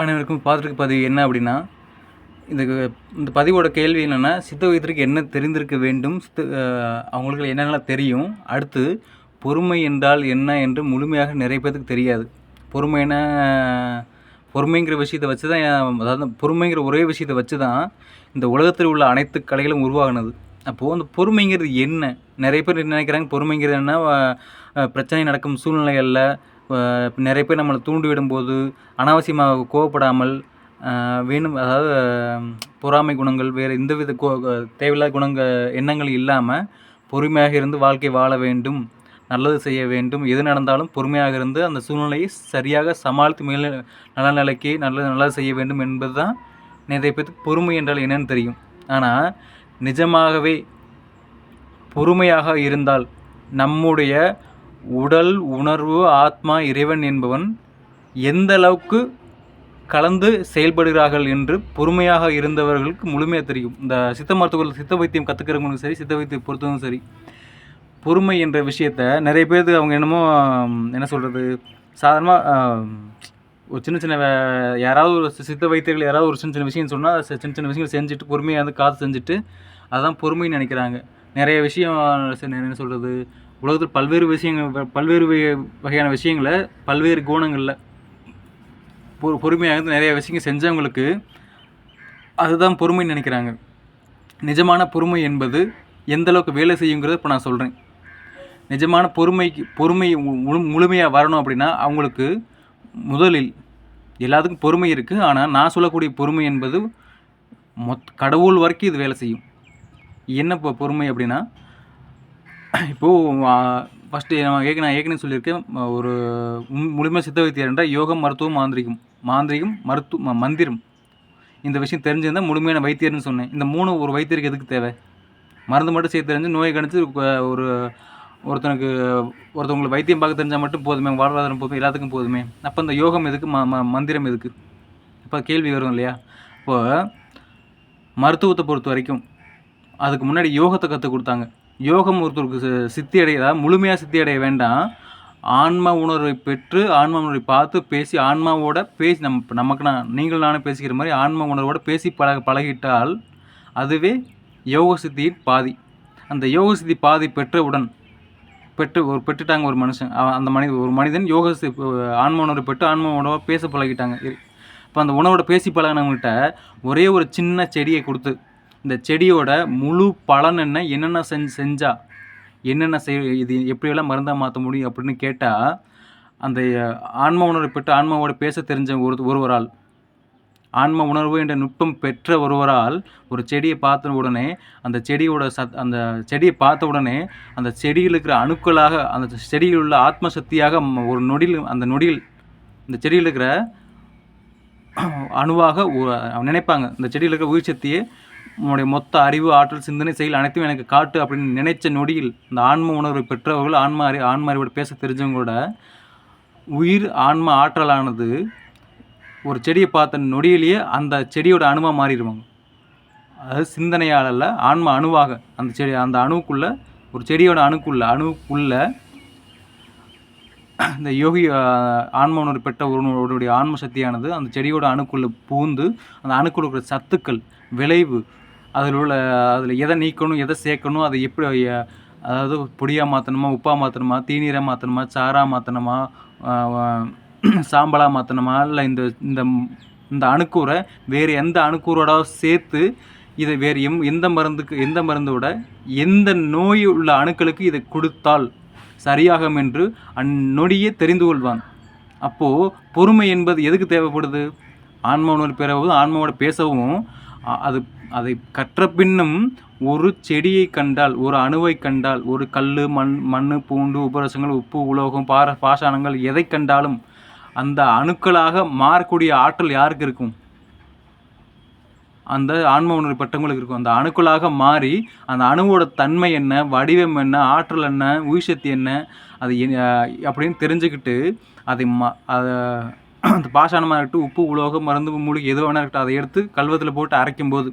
அனைவருக்கும் பார்த்துருக்கு பதிவு என்ன அப்படின்னா இந்த இந்த பதிவோட கேள்வி என்னென்னா சித்த வைத்திற்கு என்ன தெரிந்திருக்க வேண்டும்? சித்த அவங்களுக்கு என்னென்னலாம் தெரியும்? அடுத்து பொறுமை என்றால் என்ன என்று முழுமையாக நிறைய பேருக்கு தெரியாது. பொறுமைன்னா பொறுமைங்கிற விஷயத்தை வச்சு தான் அதாவது பொறுமைங்கிற ஒரே விஷயத்தை வச்சு தான் இந்த உலகத்தில் உள்ள அனைத்து கலைகளும் உருவாகினது. அப்போது அந்த பொறுமைங்கிறது என்ன? நிறைய பேர் நினைக்கிறாங்க? பொறுமைங்கிறது என்ன பிரச்சனை நடக்கும் சூழ்நிலைகளில் நிறைய பேர் நம்மளை தூண்டிவிடும்போது அனாவசியமாக கோவப்படாமல் வேணும் அதாவது பொறாமை குணங்கள் வேறு எந்தவித கோ தேவையில்லாத குணங்க எண்ணங்கள் இல்லாமல் பொறுமையாக இருந்து வாழ்க்கை வாழ வேண்டும் நல்லது செய்ய வேண்டும் எது நடந்தாலும் பொறுமையாக இருந்து அந்த சூழ்நிலையை சரியாக சமாளித்து மேல் நல்ல நிலைக்கு நல்லது நல்லது செய்ய வேண்டும் என்பது தான் நிறைய பேருக்கு பொறுமை என்றால் என்னன்னு தெரியும். ஆனால் நிஜமாகவே பொறுமையாக இருந்தால் நம்முடைய உடல் உணர்வு ஆத்மா இறைவன் என்பவன் எந்த அளவுக்கு கலந்து செயல்படுகிறார்கள் என்று பொறுமையாக இருந்தவர்களுக்கு முழுமையாக தெரியும். இந்த சித்த மருத்துவர்கள் சித்த வைத்தியம் கற்றுக்கிறவங்களுக்கும் சரி சித்த வைத்தியம் பொறுத்தவங்களும் சரி பொறுமை என்ற விஷயத்த நிறைய பேருக்கு அவங்க என்னமோ என்ன சொல்கிறது சாதாரணமாக ஒரு சின்ன சின்ன வே- யாராவது ஒரு சித்த வைத்தியர்கள் யாராவது ஒரு சின்ன சின்ன விஷயம் சொன்னால் சின்ன சின்ன விஷயங்கள் செஞ்சுட்டு பொறுமையாக வந்து காசு செஞ்சுட்டு அதுதான் பொறுமைன்னு நினைக்கிறாங்க. நிறைய விஷயம் என்ன சொல்கிறது உலகத்தில் பல்வேறு விஷயங்கள் பல்வேறு வகை- வகையான விஷயங்களை பல்வேறு கோணங்களில் பொ பொறுமையாக இருந்து நிறைய விஷயங்கள் செஞ்சவங்களுக்கு அதுதான் பொறுமைன்னு நினைக்கிறாங்க. நிஜமான பொறுமை என்பது எந்தளவுக்கு வேலை செய்யுங்கிறத இப்போ நான் சொல்கிறேன் நிஜமான பொறுமைக்கு பொறுமை மு- முழு முழுமையாக வரணும் அப்படின்னா அவங்களுக்கு முதலில் எல்லாத்துக்கும் பொறுமை இருக்குது ஆனால் நான் சொல்லக்கூடிய பொறுமை என்பது மொத் கடவுள் வரைக்கும் இது வேலை செய்யும். என்ன இப்போ பொறுமை அப்படின்னா இப்போது ஃபஸ்ட்டு நான் ஏற்கனவே நான் ஏற்கனவே சொல்லியிருக்கேன் ஒரு முழுமையாக சித்த வைத்தியர் என்றால் யோகம் மருத்துவம் மாந்திரிகம். மாந்திரிகம் மருத்துவ மந்திரம். இந்த விஷயம் தெரிஞ்சிருந்தால் முழுமையான வைத்தியர்னு சொன்னேன். இந்த மூணு ஒரு வைத்தியருக்கு எதுக்கு தேவை? மருந்து மட்டும் செய்ய தெரிஞ்சு நோயை கணிச்சு ஒரு ஒருத்தனுக்கு ஒருத்தவங்களுக்கு வைத்தியம் பார்க்க தெரிஞ்சால் மட்டும் போதுமே வாழ்வாதாரம் போதுமே எல்லாத்துக்கும் போதுமே. அப்போ இந்த யோகம் எதுக்கு ம ம மந்திரம் எதுக்கு? இப்போ கேள்வி வரும் இல்லையா? இப்போ மருத்துவத்தை பொறுத்த வரைக்கும் அதுக்கு முன்னாடி யோகத்தை கற்றுக் கொடுத்தாங்க. யோகம் ஒருத்தருக்கு சித்தி அடைய முழுமையாக சித்தி அடைய வேண்டாம். ஆன்ம உணர்வை பெற்று ஆன்ம உணர்வை பார்த்து பேசி ஆன்மாவோட பேசி நம்ம நமக்கு நான் நீங்கள் நானே பேசிக்கிற மாதிரி ஆன்ம உணர்வோட பேசி பழக பழகிட்டால் அதுவே யோக சித்தியின் பாதி. அந்த யோக சித்தி பாதி பெற்றவுடன் பெற்று ஒரு பெற்றுட்டாங்க ஒரு மனுஷன் அவன் அந்த மனித ஒரு மனிதன் யோக சி- ஆன்ம உணர்வை பெற்று ஆன்ம உணவை பேச பழகிட்டாங்க. இப்போ அந்த உணவோட பேசி பழகினவங்கள்ட்ட ஒரே ஒரு சின்ன செடியை கொடுத்து இந்த செடியோட முழு பலன் என்ன? என்னென்ன செஞ்சு? செஞ்சால் என்னென்ன செய் இது எப்படியெல்லாம் மருந்தாக மாற்ற முடியும் அப்படின்னு கேட்டால் அந்த ஆன்ம உணர்வு பெற்று ஆன்மாவோட பேச தெரிஞ்ச ஒரு ஒருவரால் ஆன்ம உணர்வு என்ற நுட்பம் பெற்ற ஒருவரால் ஒரு செடியை பார்த்த உடனே அந்த செடியோட சத் அந்த செடியை பார்த்த உடனே அந்த செடியில் இருக்கிற அணுக்களாக அந்த செடியில் உள்ள ஆத்ம சக்தியாக ஒரு நொடியில் அந்த நொடியில் இந்த செடியில் இருக்கிற அணுவாக நினைப்பாங்க. இந்த செடியில் இருக்கிற உயிர் சக்தியை உன்னுடைய மொத்த அறிவு ஆற்றல் சிந்தனை செயல் அனைத்தும் எனக்கு காட்டு அப்படின்னு நினைச்ச நொடியில் இந்த ஆன்ம உணர்வை பெற்றவர்கள் ஆன்ம அறி ஆன்ம அறிவோட பேச தெரிஞ்சவங்களோட உயிர் ஆன்ம ஆற்றலானது ஒரு செடியை பார்த்த நொடியிலேயே அந்த செடியோட அணுவாக மாறிடுவாங்க. அது சிந்தனையால் அல்ல ஆன்ம அணுவாக அந்த செடி அந்த அணுவுக்குள்ளே ஒரு செடியோட அணுக்குள்ள அணுவுக்குள்ள இந்த யோகி ஆன்ம உணர்வு பெற்ற ஒருவனுடைய ஆன்ம சக்தியானது அந்த செடியோட அணுக்குள்ளே பூந்து அந்த அணுக்குள்ள இருக்கிற சத்துக்கள் விளைவு அதில் உள்ள அதில் எதை நீக்கணும் எதை சேர்க்கணும் அதை எப்படி அதாவது பொடியாக மாற்றணுமா உப்பாக மாற்றணுமா தீநீராக மாற்றணுமா சாராக மாற்றணுமா சாம்பலாக மாற்றணுமா இல்லை இந்த இந்த இந்த அணுக்கூரை வேறு எந்த அணுக்கூரோட சேர்த்து இதை வேறு எம் எந்த மருந்துக்கு எந்த மருந்தோட எந்த நோய் உள்ள அணுக்களுக்கு இதை கொடுத்தால் சரியாகும் என்று அந்நொடியே தெரிந்து கொள்வான். அப்போது பொறுமை என்பது எதுக்கு தேவைப்படுது? ஆன்ம பெறவும் ஆன்மாவோட பேசவும் அது அதை கற்ற பின்னும் ஒரு செடியை கண்டால் ஒரு அணுவை கண்டால் ஒரு கல் மண் மண் பூண்டு உபரசங்கள் உப்பு உலோகம் பார பாஷாணங்கள் எதை கண்டாலும் அந்த அணுக்களாக மாறக்கூடிய ஆற்றல் யாருக்கு இருக்கும்? அந்த ஆன்ம உணர்வு பெற்றவங்களுக்கு இருக்கும். அந்த அணுக்களாக மாறி அந்த அணுவோட தன்மை என்ன வடிவம் என்ன ஆற்றல் என்ன உயிர் சக்தி என்ன அது அப்படின்னு தெரிஞ்சுக்கிட்டு அதை ம அதை அந்த பாஷாணமாக இருக்கட்டும் உப்பு உலோகம் மருந்து மூலிகை எது வேணா இருக்கட்டும் அதை எடுத்து கல்வத்தில் போட்டு அரைக்கும்போது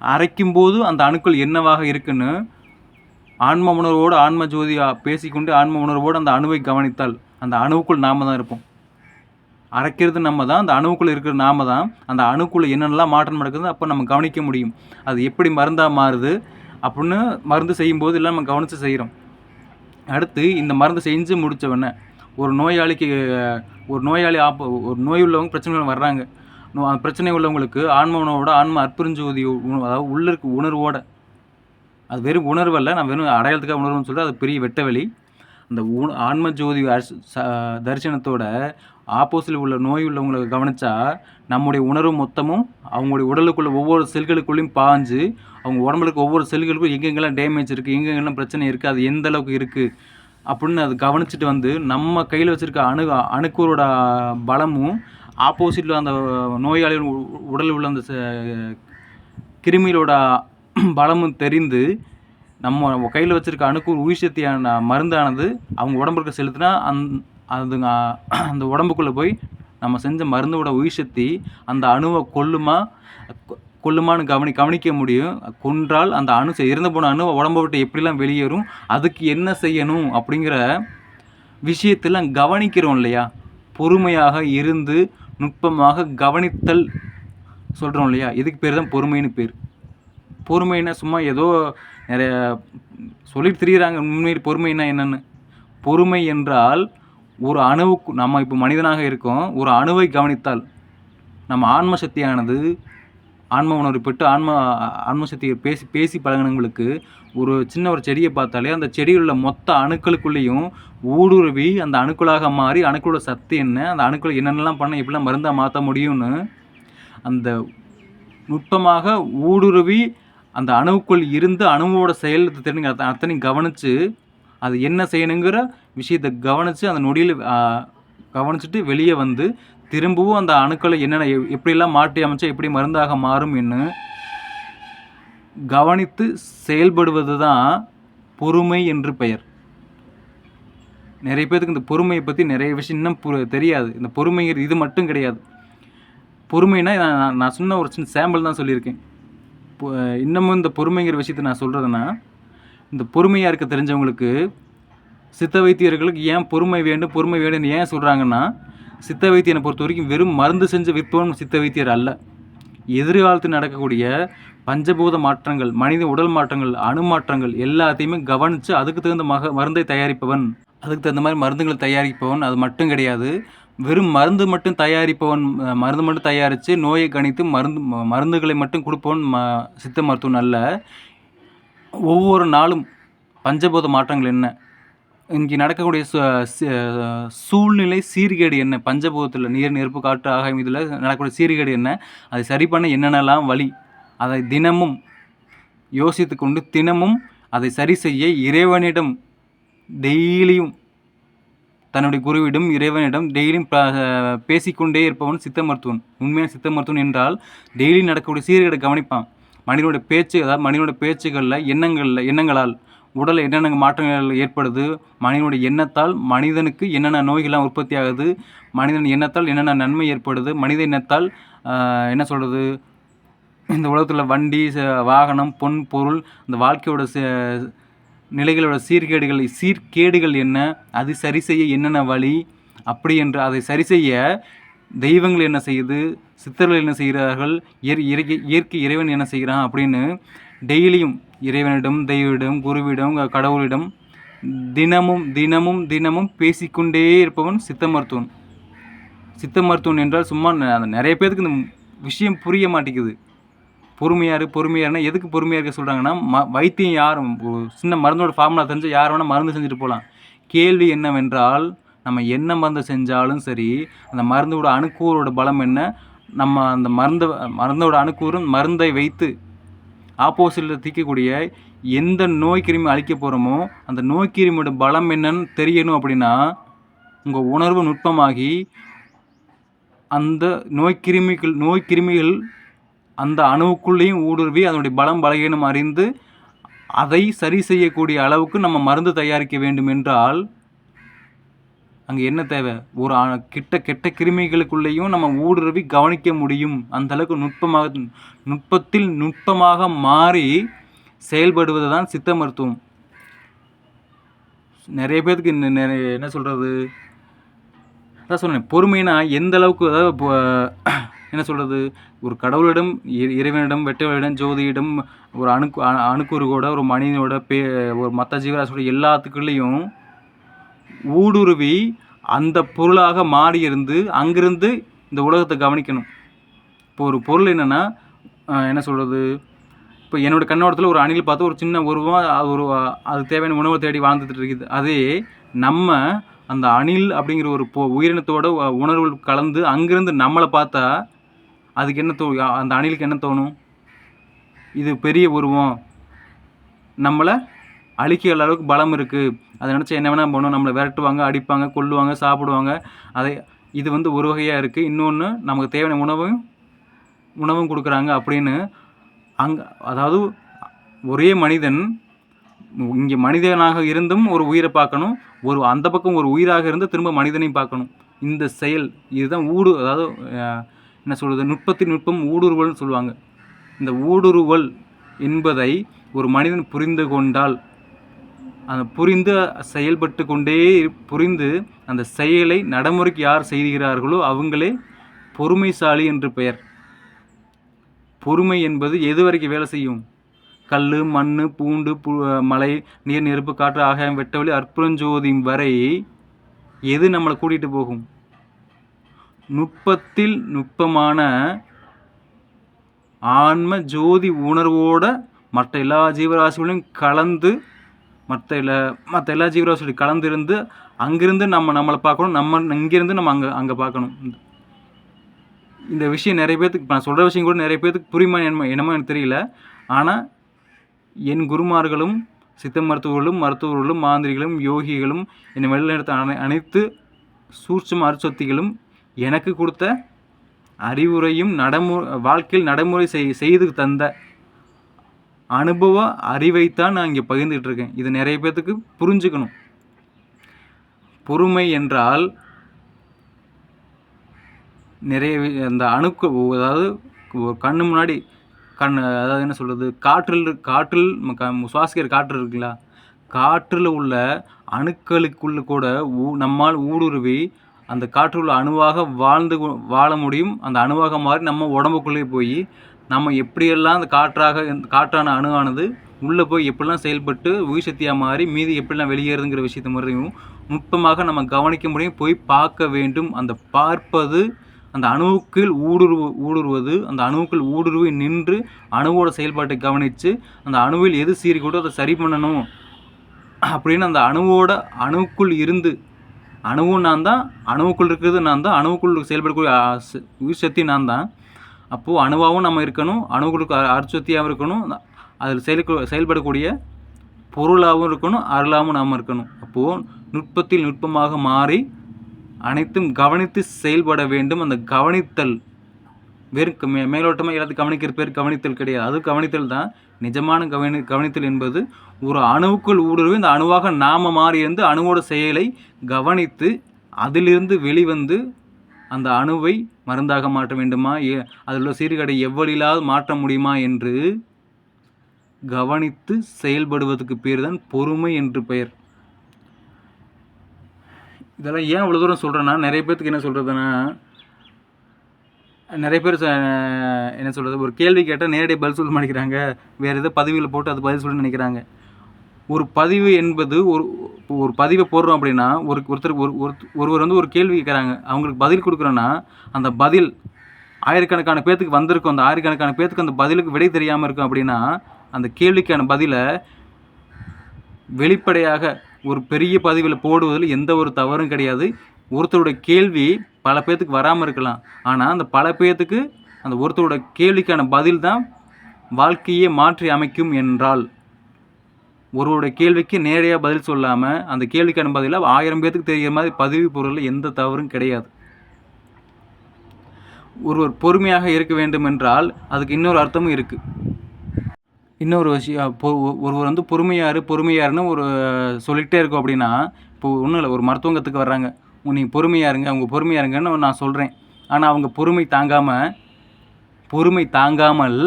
அரைக்கும்போது அந்த அணுக்கள் என்னவாக இருக்குன்னு ஆன்ம உணர்வோடு ஆன்ம ஜோதி பேசிக்கொண்டு ஆன்ம உணர்வோடு அந்த அணுவை கவனித்தால் அந்த அணுவுக்குள் நாம தான் இருப்போம். அரைக்கிறது நம்ம தான் அந்த அணுவுக்குள்ளே இருக்கிற நாம தான் அந்த அணுக்குள்ளே என்னென்னலாம் மாற்றம் நடக்குது அப்போ நம்ம கவனிக்க முடியும். அது எப்படி மருந்தாக மாறுது அப்படின்னு மருந்து செய்யும்போது எல்லாம் நம்ம கவனித்து செய்கிறோம் அடுத்து இந்த மருந்து செஞ்சு முடித்தவொடனே ஒரு நோயாளிக்கு ஒரு நோயாளி ஆப்போ ஒரு நோய் உள்ளவங்க பிரச்சனைகள் வர்றாங்க. பிரச்சனை உள்ளவங்களுக்கு ஆன்ம உணவோட ஆன்ம அற்புரிஞ்சோதி உணவு அதாவது உள்ள இருக்க உணர்வோட. அது வெறும் உணர்வு அல்ல நான் வெறும் அடையாளத்துக்காக உணர்வுன்னு சொல்லிட்டு அது பெரிய வெட்டவெளி அந்த உண ஆன்ம ஜோதி தரிசனத்தோட ஆப்போசிட்டில் உள்ள நோய் உள்ளவங்களை கவனித்தா நம்முடைய உணர்வு மொத்தமும் அவங்களுடைய உடலுக்குள்ள ஒவ்வொரு செல்களுக்குள்ளேயும் பாஞ்சு அவங்க உடம்புல இருக்க ஒவ்வொரு செல்களுக்கும் எங்கெங்கெல்லாம் டேமேஜ் இருக்குது எங்கெங்கெல்லாம் பிரச்சனை இருக்குது அது எந்த அளவுக்கு இருக்குது அப்படின்னு அது கவனிச்சுட்டு வந்து நம்ம கையில் வச்சுருக்க அணு அணுக்கூரோட பலமும் ஆப்போசிட்டில் அந்த நோயாளிகள் உ- உடலில் உள்ள அந்த ச- கிருமிகளோட பலமும் தெரிந்து நம்ம கையில் வச்சுருக்க அணுக்கூர் உயிர் சக்தியான மருந்தானது அவங்க உடம்புக்கு செலுத்தினா அந் அது அந்த உடம்புக்குள்ளே போய் நம்ம செஞ்ச மருந்தோட உயிர் சக்தி அந்த அணுவை கொல்லுமா கொ- கொல்லுமான்னு கவனி கவனிக்க முடியும். கொன்றால் அந்த அணு இறந்து போன அணு உடம்பை விட்டு எப்படிலாம் வெளியேறும் அதுக்கு என்ன செய்யணும் அப்படிங்கிற விஷயத்தெல்லாம் கவனிக்கிறோம் இல்லையா? பொறுமையாக இருந்து நுட்பமாக கவனித்தல் சொல்கிறோம் இல்லையா? இதுக்கு பேர் தான் பொறுமைன்னு பேர். பொறுமைன்னா சும்மா ஏதோ நிறைய சொல்லிட்டு திரியிறாங்க. உண்மையில் பொறுமைன்னா என்னன்னு? பொறுமை என்றால் ஒரு அணுவுக்கு நம்ம இப்போ மனிதனாக இருக்கோம். ஒரு அணுவை கவனித்தால் நம்ம ஆன்ம சக்தியானது ஆன்ம உணர்வு பெற்று ஆன்ம ஆன்ம சக்தியை பேசி பேசி பழகினவங்களுக்கு ஒரு சின்ன ஒரு செடியை பார்த்தாலே அந்த செடியில் உள்ள மொத்த அணுக்களுக்குள்ளேயும் ஊடுருவி அந்த அணுக்களாக மாறி அணுக்களோட சக்தி என்ன அந்த அணுக்கள் என்னென்னலாம் பண்ண எப்படிலாம் மருந்தாக மாற்ற முடியும்னு அந்த நுட்பமாக ஊடுருவி அந்த அணுவுக்குள் இருந்து அணுவோட செயல் தெரிஞ்சு அத்தனையும் கவனித்து அது என்ன செய்யணுங்கிற விஷயத்தை கவனித்து அந்த நொடியில் கவனிச்சுட்டு வெளியே வந்து திரும்பவும் அந்த அணுக்களை என்னென்ன எப்படியெல்லாம் மாற்றி அமைச்சா எப்படி மருந்தாக மாறும் என்ன கவனித்து செயல்படுவது தான் பொறுமை என்று பெயர். நிறைய பேருக்கு இந்த பொறுமையை பற்றி நிறைய விஷயம் இன்னும் புரி- தெரியாது. இந்த பொறுமைங்கிறது இது மட்டும் கிடையாது. பொறுமைனா நான் நான் சொன்ன ஒரு சின்ன சாம்பிள் தான் சொல்லியிருக்கேன். இன்னமும் இந்த பொறுமைங்கிற விஷயத்தை நான் சொல்கிறதுனா இந்த பொறுமையாக இருக்க தெரிஞ்சவங்களுக்கு சித்த வைத்தியர்களுக்கு ஏன் பொறுமை வேண்டும் பொறுமை வேண்டும்னு ஏன் சொல்கிறாங்கன்னா சித்த வைத்தியனை பொறுத்த வரைக்கும் வெறும் மருந்து செஞ்சு விற்பவன் சித்த வைத்தியர் அல்ல. எதிர்காலத்தில் நடக்கக்கூடிய பஞ்சபூத மாற்றங்கள் மனித உடல் மாற்றங்கள் அணு மாற்றங்கள் எல்லாத்தையுமே கவனித்து அதுக்கு தகுந்த மக மருந்தை தயாரிப்பவன். அதுக்கு தகுந்த மாதிரி மருந்துகளை தயாரிப்பவன். அது மட்டும் கிடையாது. வெறும் மருந்து மட்டும் தயாரிப்பவன் மருந்து மட்டும் தயாரித்து நோயை கணித்து மருந்து மருந்துகளை மட்டும் கொடுப்பவன் ம சித்த மருத்துவன் அல்ல. ஒவ்வொரு நாளும் பஞ்சபூத மாற்றங்கள் என்ன? இங்கே நடக்கக்கூடிய சு- சூழ்நிலை சீர்கேடு என்ன? பஞ்சபூதத்தில் நீர் நெருப்பு காற்று ஆகாயம் இதில் நடக்கக்கூடிய சீர்கேடு என்ன? அதை சரி பண்ண என்னென்னலாம் வழி? அதை தினமும் யோசித்து கொண்டு தினமும் அதை சரி செய்ய இறைவனிடம் டெய்லியும் தன்னுடைய குருவிடம் இறைவனிடம் டெய்லியும் பேசிக்கொண்டே இருப்பவன் சித்த மருத்துவன். உண்மையான சித்த மருத்துவன் என்றால் டெய்லி நடக்கக்கூடிய சீர்களை கவனிப்பான். மனிதனுடைய பேச்சு அதாவது மனிதனுடைய பேச்சுகளில் எண்ணங்களில் எண்ணங்களால் உடலில் என்னென்ன மாற்றங்கள் ஏற்படுது மனிதனுடைய எண்ணத்தால் மனிதனுக்கு என்னென்ன நோய்கள்லாம் உற்பத்தி ஆகுது மனிதன் எண்ணத்தால் என்னென்ன நன்மை ஏற்படுது மனித எண்ணத்தால் என்ன சொல்கிறது இந்த உலகத்தில் வண்டி ச- வாகனம் பொன் பொருள் இந்த வாழ்க்கையோட ச- நிலைகளோட சீர்கேடுகள் சீர்கேடுகள் என்ன அது சரி செய்ய என்னென்ன வழி அப்படி என்று அதை சரி செய்ய தெய்வங்கள் என்ன செய்யுது சித்தர்கள் என்ன செய்கிறார்கள் இயற் இயற்கை இயற்கை இறைவன் என்ன செய்கிறான் அப்படின்னு டெய்லியும் இறைவனிடம் தெய்வனிடம் குருவிடம் கடவுளிடம் தினமும் தினமும் தினமும் பேசிக்கொண்டே இருப்பவன் சித்த மருத்துவன். சித்த மருத்துவன் என்றால் சும்மா நிறைய பேருக்கு இந்த விஷயம் புரிய மாட்டேங்குது. பொறுமையாக இரு பொறுமையாக எதுக்கு பொறுமையாக இருக்க சொல்கிறாங்கன்னா ம வைத்தியம் யாரும் சின்ன மருந்தோட ஃபார்முலா தெரிஞ்சு யார் வேணால் மருந்து செஞ்சுட்டு போகலாம் கேள்வி என்னவென்றால் நம்ம என்ன மருந்து செஞ்சாலும் சரி அந்த மருந்தோட அணுக்கூரோட பலம் என்ன? நம்ம அந்த மருந்தை மருந்தோட அணுக்கூறும் மருந்தை வைத்து ஆப்போசிட்டில் தீக்கக்கூடிய எந்த நோய் கிருமி அழிக்க போகிறோமோ அந்த நோய் கிருமியோட பலம் என்னன்னு தெரியணும் அப்படின்னா உங்கள் உணர்வு நுட்பமாகி அந்த நோய் கிருமிகள் நோய் கிருமிகள் அந்த அணுவுக்குள்ளேயும் ஊடுருவி அதனுடைய பலம் பலகீனம் அறிந்து அதை சரி செய்யக்கூடிய அளவுக்கு நம்ம மருந்து தயாரிக்க வேண்டும் என்றால் அங்கே என்ன தேவை? ஒரு கிட்ட கெட்ட கிருமிகளுக்குள்ளேயும் நம்ம ஊடுருவி கவனிக்க முடியும். அந்த அளவுக்கு நுட்பமாக நுட்பத்தில் நுட்பமாக மாறி செயல்படுவது தான் சித்த மருத்துவம். நிறைய பேருக்கு என்ன சொல்கிறது அதான் சொன்னேன் பொறுமைனா எந்த அளவுக்கு அதாவது என்ன சொல்கிறது ஒரு கடவுளிடம் இறைவனிடம் வெட்டவனிடம் ஜோதியிடம் ஒரு அணுக்கு அ- அணுக்குருவோட ஒரு மனிதனோட பே ஒரு மற்ற ஜீவராசியோட எல்லாத்துக்குள்ளேயும் ஊடுருவி அந்த பொருளாக மாறி இருந்து அங்கிருந்து இந்த உலகத்தை கவனிக்கணும். இப்போ ஒரு பொருள் என்னென்னா என்ன சொல்கிறது இப்போ என்னோட கண்ணோட்டத்தில் ஒரு அணில் பார்த்து ஒரு சின்ன உருவம் அது ஒரு அது தேவையான உணவை தேடி வாழ்ந்துட்டு இருக்குது. அதே நம்ம அந்த அணில் அப்படிங்கிற ஒரு பொ உயிரினத்தோட உணர்வுகள் உணர்வு கலந்து அங்கிருந்து நம்மளை பார்த்தா அதுக்கு என்ன தோ அந்த அணிலுக்கு என்ன தோணும்? இது பெரிய உருவம். நம்மளை அழிக்கிற அளவுக்கு பலம் இருக்குது அதை நினச்சி என்ன வேணால் பண்ணும். நம்மளை விரட்டுவாங்க அடிப்பாங்க கொல்லுவாங்க சாப்பிடுவாங்க. அதை இது வந்து ஒரு வகையாக இருக்குது இன்னொன்று நமக்கு தேவையான உணவும் உணவும் கொடுக்குறாங்க அப்படின்னு அங்கே அதாவது ஒரே மனிதன் இங்கே மனிதனாக இருந்தும் ஒரு உயிரை பார்க்கணும். ஒரு அந்த பக்கம் ஒரு உயிராக இருந்து திரும்ப மனிதனையும் பார்க்கணும். இந்த செயல் இதுதான் ஊடு அதாவது என்ன சொல்கிறது நுட்பத்தின் நுட்பம் ஊடுருவல்னு சொல்லுவாங்க. இந்த ஊடுருவல் என்பதை ஒரு மனிதன் புரிந்து கொண்டால் அந்த புரிந்து செயல்பட்டு கொண்டே புரிந்து அந்த செயலை நடைமுறைக்கு யார் செய்கிறார்களோ அவங்களே பொறுமைசாலி என்று பெயர். பொறுமை என்பது எது வரைக்கும் வேலை செய்யும்? கல் மண் பூண்டு பு மலை நீர் நெருப்பு காற்று ஆகாயம் வெட்டவெளி அற்புதஞ்சோதி வரை எது நம்மளை கூட்டிகிட்டு போகும்? நுட்பத்தில் நுட்பமான ஆன்ம ஜோதி உணர்வோடு மற்ற எல்லா ஜீவராசிகளையும் கலந்து மற்ற எல்லா மற்ற எல்லா ஜீவராசிகளையும் கலந்திருந்து அங்கிருந்து நம்ம நம்மளை பார்க்கணும். நம்ம இங்கிருந்து நம்ம அங்கே அங்கே பார்க்கணும். இந்த- விஷயம் நிறைய பேர்த்துக்கு இப்போ நான் சொல்கிற விஷயம் கூட நிறைய பேர்த்துக்கு புரியுமா என்னமோ என்னமோ எனக்கு தெரியல. ஆனால் என் குருமார்களும் சித்த மருத்துவர்களும் மருத்துவர்களும் மாந்திரிகளும் யோகிகளும் என்னை வழிநடத்த அனை அனைத்து சூட்சும அருச்சொத்திகளும் எனக்கு கொடுத்த அறிவுரையும் நடைமு வாழ்க்கையில் நடைமுறை செய் செய்து தந்த அனுபவ அறிவைத்தான் நான் இங்கே பகிர்ந்துகிட்டு இருக்கேன் இது நிறைய பேர்த்துக்கு புரிஞ்சுக்கணும். பொறுமை என்றால் நிறைய அந்த அணுக்கு அதாவது ஒரு கண்ணு முன்னாடி கண் அதாவது என்ன சொல்கிறது காற்றில் காற்றில் சுவாசிக்கிற காற்று இருக்குங்களா? காற்றில் உள்ள அணுக்களுக்குள்ள கூட ஊ நம்மால் ஊடுருவி அந்த காற்று உள்ள அணுவாக வாழ்ந்து வாழ முடியும். அந்த அணுவாக மாறி நம்ம உடம்புக்குள்ளே போய் நம்ம எப்படியெல்லாம் அந்த காற்றாக காற்றான அணுவானது உள்ளே போய் எப்படிலாம் செயல்பட்டு உயிர் சக்தியாக மாறி மீதி எப்படிலாம் வெளியேறுதுங்கிற விஷயத்த மாதிரியும் நுட்பமாக நம்ம கவனிக்க முடியும். போய் பார்க்க வேண்டும். அந்த பார்ப்பது அந்த அணுவுக்குள் ஊடுருவு ஊடுருவது அந்த அணுவுக்குள் ஊடுருவி நின்று அணுவோட செயல்பாட்டை கவனித்து அந்த அணுவில் எது சீர்கூடோ அதை சரி பண்ணணும். அப்படின்னு அந்த அணுவோட அணுவுக்குள் இருந்து அணுவும் நான் தான் அணுவுக்குள் இருக்கிறது நான் தான் அணுவுக்குள் செயல்படக்கூடிய உயிர் சக்தி நான் தான். அப்போது அணுவாகவும் நம்ம இருக்கணும் அணுவுக்குள்ளுக்கு அருட்சக்தியாகவும் இருக்கணும் அதில் செயல் செயல்படக்கூடிய பொருளாகவும் இருக்கணும் அருளாகவும் நாம் இருக்கணும். அப்போது நுட்பத்தில் நுட்பமாக மாறி அனைத்தும் கவனித்து செயல்பட வேண்டும். அந்த கவனித்தல் வெறும் மே மேலோட்டமாக எல்லாத்தையும் கவனிக்கிற பேர் கவனித்தல் கிடையாது. அது கவனித்தல் தான். நிஜமான கவனி கவனித்தல் என்பது ஒரு அணுவுக்குள் ஊடுருவி இந்த அணுவாக நாம மாறி இருந்து அணுவோட செயலை கவனித்து அதிலிருந்து வெளிவந்து அந்த அணுவை மருந்தாக மாற்ற வேண்டுமா? ஏ அதில் உள்ள சீர்கடை எவ்வளிலாவது மாற்ற முடியுமா என்று கவனித்து செயல்படுவதற்கு பேர் தான் பொறுமை என்று பெயர். இதெல்லாம் ஏன் இவ்வளோ தூரம் சொல்கிறேன்னா நிறைய பேர்த்துக்கு என்ன சொல்கிறதுன்னா நிறைய பேர் ச- என்ன சொல்கிறது ஒரு கேள்வி கேட்டால் நேரடியாக பதில் சொல்ல மாட்டேங்கிறாங்க. வேறு எதோ பதவியில் போட்டு அது பதில் சொல்லணும்னு நினைக்கிறாங்க. ஒரு பதிவு என்பது ஒரு ஒரு பதிவை போடுறோம் அப்படின்னா ஒரு ஒருத்தர் ஒரு ஒருவர் வந்து ஒரு கேள்வி கேட்குறாங்க. அவங்களுக்கு பதில் கொடுக்குறோன்னா அந்த பதில் ஆயிரக்கணக்கான பேர்த்துக்கு வந்திருக்கும். அந்த ஆயிரக்கணக்கான பேர்த்துக்கு அந்த பதிலுக்கு விடை தெரியாமல் இருக்கும் அப்படின்னா அந்த கேள்விக்கான பதிலை வெளிப்படையாக ஒரு பெரிய பதிவில் போடுவதில் எந்த ஒரு தவறும் கிடையாது. ஒருத்தருடைய கேள்வி பல பேர்த்துக்கு வராமல் இருக்கலாம். ஆனால் அந்த பல பேர்த்துக்கு அந்த ஒருத்தரோட கேள்விக்கான பதில் தான் வாழ்க்கையே மாற்றி அமைக்கும் என்றால். ஒருவருடைய கேள்விக்கு நேரடியாக பதில் சொல்லாமல் அந்த கேள்விக்கான பதிலாக ஆயிரம் பேர்த்துக்கு தெரிகிற மாதிரி பதிவு பொருளில் எந்த தவறும் கிடையாது. ஒருவர் பொறுமையாக இருக்க வேண்டும் என்றால் அதுக்கு இன்னொரு அர்த்தமும் இருக்குது இன்னொரு விஷயம் பொ ஒருவர் வந்து பொறுமையாரு பொறுமையாருன்னு ஒரு சொல்லிகிட்டே இருக்கும் அப்படின்னா இப்போ ஒன்றும் இல்லை ஒரு மருத்துவம் கற்றுக்க வர்றாங்க. நீங்கள் பொறுமையா இருங்க அவங்க பொறுமையா இருங்கன்னு நான் சொல்கிறேன் ஆனால் அவங்க பொறுமை தாங்காமல் பொறுமை தாங்காமல்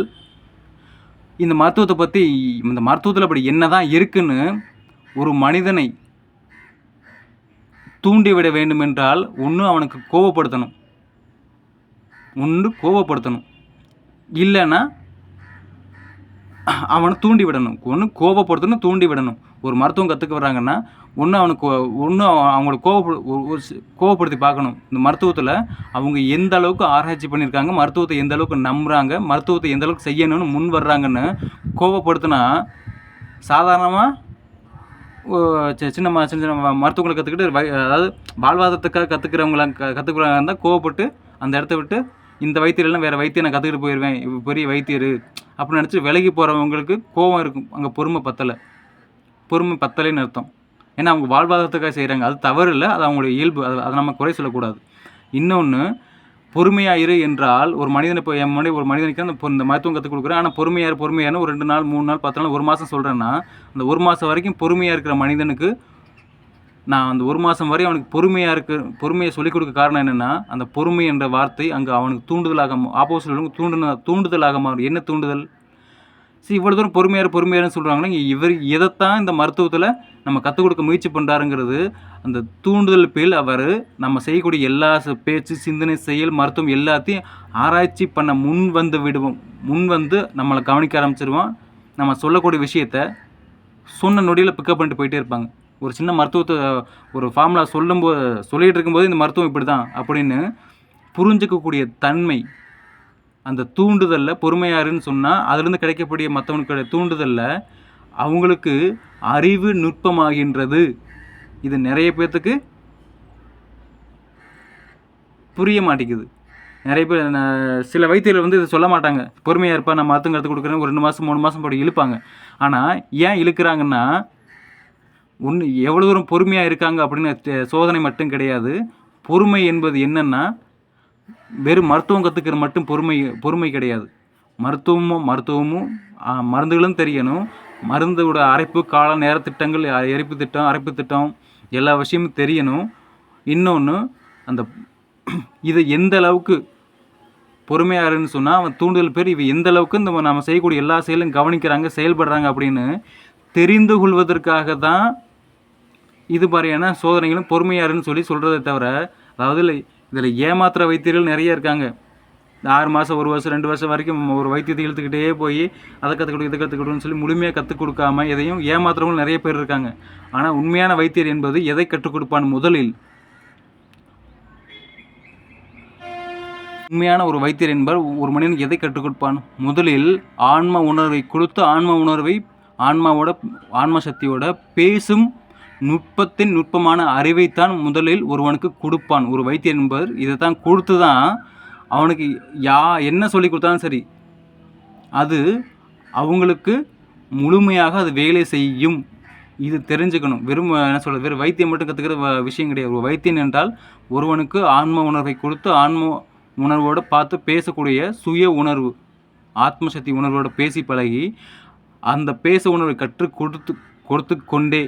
இந்த மருத்துவத்தை பற்றி இந்த மருத்துவத்தில் அப்படி என்ன தான் இருக்குன்னு ஒரு மனிதனை தூண்டிவிட வேண்டுமென்றால் ஒன்று அவனுக்கு கோவப்படுத்தணும். ஒன்று கோவப்படுத்தணும். இல்லைன்னா அவனை தூண்டி விடணும். ஒன்று கோவப்படுத்தணும் தூண்டி விடணும். ஒரு மருத்துவம் கற்றுக்க வர்றாங்கன்னா ஒன்று அவனுக்கு ஒன்று அவங்கள கோவப்படு ஒரு- கோவப்படுத்தி பார்க்கணும். இந்த மருத்துவத்தில் அவங்க எந்த அளவுக்கு ஆராய்ச்சி பண்ணியிருக்காங்க மருத்துவத்தை எந்த அளவுக்கு நம்புகிறாங்க மருத்துவத்தை எந்த அளவுக்கு செய்யணும்னு முன் வர்றாங்கன்னு கோவப்படுத்தினா சாதாரணமாக சின்ன ம- சின்ன சின்ன ம- மருத்துவங்களை கற்றுக்கிட்டு அதாவது வாழ்வாதாரத்துக்காக கற்றுக்கிறவங்கள க கற்றுக்குறாங்க இருந்தால் கோவப்பட்டு அந்த இடத்த விட்டு இந்த வைத்தியர்லாம் வேறு வைத்தியம் நான் கற்றுக்கிட்டு போயிடுவேன் பெரிய வைத்தியர். அப்படின்னு நினச்சி விலகி போகிறவங்களுக்கு கோவம் இருக்கும். அங்கே பொறுமை பத்தலை. பொறுமை பத்தலைன்னு அர்த்தம். ஏன்னா அவங்க வாழ்வாதாரத்துக்காக செய்கிறாங்க அது தவறு இல்லை. அது அவங்களுடைய இயல்பு. அதை அதை நம்ம குறை சொல்லக்கூடாது. இன்னொன்று பொறுமையாக இரு என்றால் ஒரு மனிதனை இப்போ என் மணி ஒரு மனிதனுக்கு அந்த இந்த மருத்துவம் கற்றுக் கொடுக்குறேன். ஆனால் பொறுமையாக இரு, ஒரு ரெண்டு நாள் மூணு நாள் பத்து நாள் ஒரு மாதம் சொல்கிறேன்னா அந்த ஒரு மாதம் வரைக்கும் பொறுமையாக இருக்கிற மனிதனுக்கு நான் அந்த ஒரு மாதம் வரை அவனுக்கு பொறுமையாக இருக்க பொறுமையை சொல்லிக் கொடுக்க காரணம் என்னென்னா அந்த பொறுமை என்ற வார்த்தை அங்கே அவனுக்கு தூண்டுதலாக ஆப்போசிட் தூண்டுன தூண்டுதலாக மாறும். என்ன தூண்டுதல்? சரி இவ்வளோ தூரம் பொறுமையார் பொறுமையாருன்னு சொல்கிறாங்கன்னா இவர் இதைத்தான் இந்த மருத்துவத்தில் நம்ம கற்றுக் கொடுக்க முயற்சி பண்ணுறாருங்கிறது அந்த தூண்டுதல் பேல் அவர் நம்ம செய்யக்கூடிய எல்லா ச- பேச்சு சிந்தனை செயல் மருத்துவம் எல்லாத்தையும் ஆராய்ச்சி பண்ண முன் வந்து விடுவோம். முன் வந்து நம்மளை கவனிக்க ஆரம்பிச்சிருவோம் நம்ம சொல்லக்கூடிய விஷயத்த சொன்ன நொடியில் பிக்கப் பண்ணிட்டு போயிட்டே இருப்பாங்க. ஒரு சின்ன மருத்துவத்தை ஒரு ஃபார்முலா சொல்லும்போது சொல்லிகிட்டு இருக்கும்போது இந்த மருத்துவம் இப்படி தான் அப்படின்னு புரிஞ்சுக்கக்கூடிய தன்மை அந்த தூண்டுதலில் பொறுமையாருன்னு சொன்னால் அதுலேருந்து கிடைக்கக்கூடிய மற்றவனுக்கு தூண்டுதலில் அவங்களுக்கு அறிவு நுட்பமாகின்றது. இது நிறைய பேர்த்துக்கு புரிய மாட்டேங்குது. நிறைய பேர் சில வைத்தியர்கள் வந்து இதை சொல்ல மாட்டாங்க. பொறுமையாக இருப்பா நான் மருத்துவம் கற்றுக் கொடுக்குறேன் ஒரு ரெண்டு மாதம் மூணு மாதம் போட்டு இழுப்பாங்க. ஆனால் ஏன் இழுக்கிறாங்கன்னா ஒன்று எவ்வளோ தூரம் பொறுமையாக இருக்காங்க அப்படின்னு தெ- சோதனை மட்டும் கிடையாது. பொறுமை என்பது என்னென்னா வெறும் மருத்துவம் கற்றுக்கிற மட்டும் பொறுமை பொறுமை கிடையாது. மருத்துவமும் மருத்துவமும் மருந்துகளும் தெரியணும். மருந்தோட அரைப்பு கால நேர திட்டங்கள் எரிப்பு திட்டம் அரைப்பு திட்டம் எல்லா விஷயமும் தெரியணும். இன்னொன்று அந்த இதை எந்த அளவுக்கு பொறுமையாருன்னு சொன்னால் அவன் தூண்டுதல் பேர் இவ எந்த அளவுக்கு இந்த நம்ம செய்யக்கூடிய எல்லா செயலும் கவனிக்கிறாங்க செயல்படுறாங்க அப்படின்னு தெரிந்து கொள்வதற்காக தான் இது மாதிரியான சோதனைகளும் பொறுமையாருன்னு சொல்லி சொல்கிறத தவிர அதாவது இல்லை இதில் ஏமாத்துகிற வைத்தியர்கள் நிறைய இருக்காங்க. ஆறு மாதம் ஒரு வருஷம் ரெண்டு வருஷம் வரைக்கும் ஒரு வைத்தியத்தை இழுத்துக்கிட்டே போய் அதை கற்றுக் கொடு இதை கற்றுக் கொடுக்கணும்னு சொல்லி முழுமையாக கற்றுக் கொடுக்காம எதையும் ஏமாத்துறவங்க நிறைய பேர் இருக்காங்க. ஆனால் உண்மையான வைத்தியர் என்பது எதை கற்றுக் கொடுப்பான் முதலில்? உண்மையான ஒரு வைத்தியர் என்பவர் ஒரு மனிதன் எதை கற்றுக் கொடுப்பான்? முதலில் ஆன்ம உணர்வை கொடுத்து ஆன்ம உணர்வை ஆன்மாவோட ஆன்ம சக்தியோட பேசும் நுட்பத்தின் நுட்பமான அறிவைத்தான் முதலில் ஒருவனுக்கு கொடுப்பான். ஒரு வைத்தியர் என்பவர் இதை தான் கொடுத்து தான் அவனுக்கு யா என்ன சொல்லி கொடுத்தாலும் சரி அது அவங்களுக்கு முழுமையாக அது வேலை செய்யும். இது தெரிஞ்சுக்கணும். வெறும் என்ன சொல்கிறது வெறும் வைத்தியம் மட்டும் கற்றுக்கிற விஷயம் கிடையாது. ஒரு வைத்தியம் என்றால் ஒருவனுக்கு ஆன்ம உணர்வை கொடுத்து ஆன்ம உணர்வோடு பார்த்து பேசக்கூடிய சுய உணர்வு ஆத்மசக்தி உணர்வோடு பேசி பழகி அந்த பேச உணர்வை கற்றுக் கொடுத்து கொடுத்து கொண்டே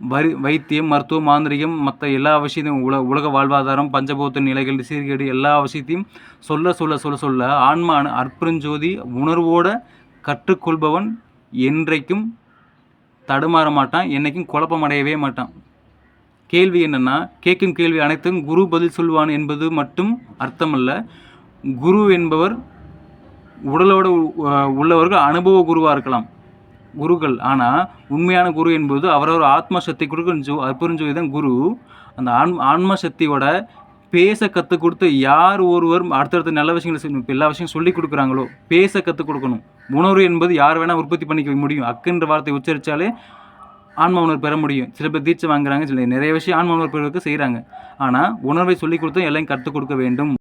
வரி வைத்தியம் மருத்துவம் மாந்திரிகம் மற்ற எல்லா விஷயத்தையும் உல உலக வாழ்வாதாரம் பஞ்சபூத்த நிலைகள் சீர்கேடு எல்லா விஷயத்தையும் சொல்ல சொல்ல சொல்ல சொல்ல ஆன்மான அற்புறஞ்சோதி உணர்வோடு கற்றுக்கொள்பவன் என்றைக்கும் தடுமாற மாட்டான் என்றைக்கும் குழப்பமடையவே மாட்டான். கேள்வி என்னென்னா கேட்கும் கேள்வி அனைத்தும் குரு பதில் சொல்வான் என்பது மட்டும் அர்த்தமல்ல. குரு என்பவர் உடலோடு உள்ளவர்கள் அனுபவ குருவாக இருக்கலாம். குருக்கள். ஆனால் உண்மையான குரு என்பது அவரவர் ஆத்ம சக்தி கொடுக்கும் ஜோ அற்புறஞ்சோதி தான் குரு. அந்த ஆன் ஆன்ம சக்தியோட பேச கற்றுக் கொடுத்து யார் ஒருவர் அடுத்தடுத்த நல்ல விஷயங்களை எல்லா விஷயம் சொல்லி கொடுக்குறாங்களோ பேச கற்றுக் கொடுக்கணும். உணர்வு என்பது யார் வேணால் உற்பத்தி பண்ணிக்க முடியும். அக்குன்ற வார்த்தை உச்சரித்தாலே ஆன்ம உணர்வு பெற முடியும். சில பேர் தீட்சை வாங்குறாங்க சில நிறைய விஷயம் ஆன்ம உணர்வு பெறுவதற்கு செய்கிறாங்க ஆனால் உணர்வை சொல்லிக் கொடுத்து எல்லாம் கற்றுக் கொடுக்க வேண்டும்.